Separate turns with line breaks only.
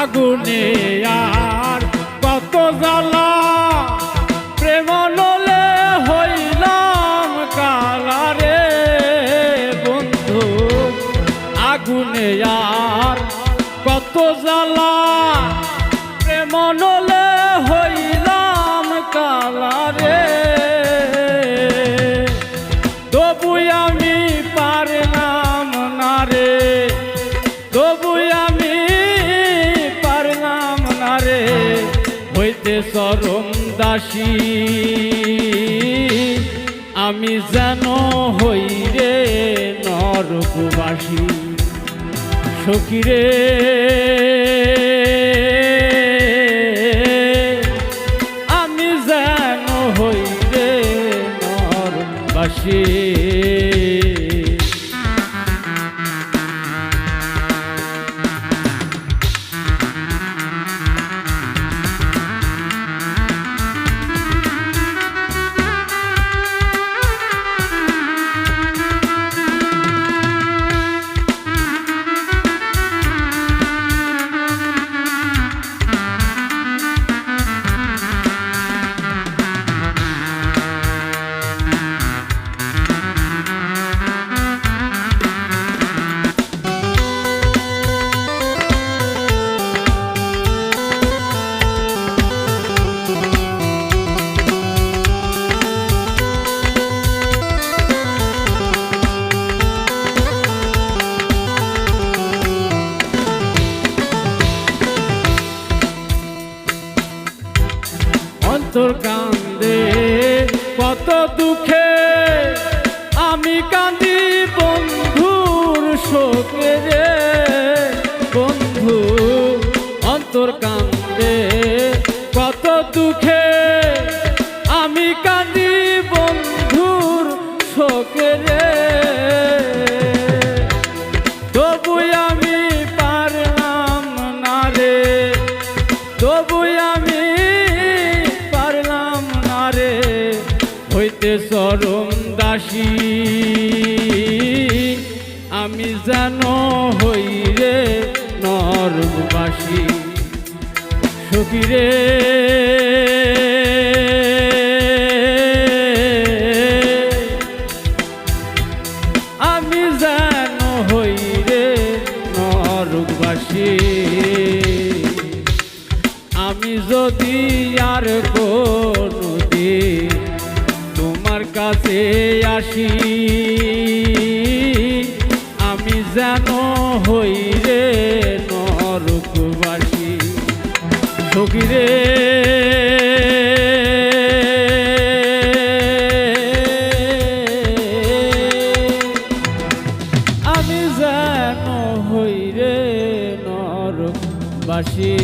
আগুনে আর কত জ্বালা। প্রেম নলে হইলাম কালারে বন্ধু। আগুনে আর কত জ্বালা। প্রেম নলে হইতে চরম দাসী আমি যেন হই রে নরকবাসী। সখিরে আমি যেন হই রে নরবাসী অন্তর কান্দে কত দুঃখে আমি কান্দি বন্ধুর শোকে বন্ধু অন্তর কান্দে কত দুঃখে চরম দাসী। আমি যেন হই রে নরবাসী সখীরে আমি আমি যদি আর কোনদিন কাছে আসি। আমি যেন হই রে নরকবাসী। সখীরে আমি যেন হই রে নরবাসী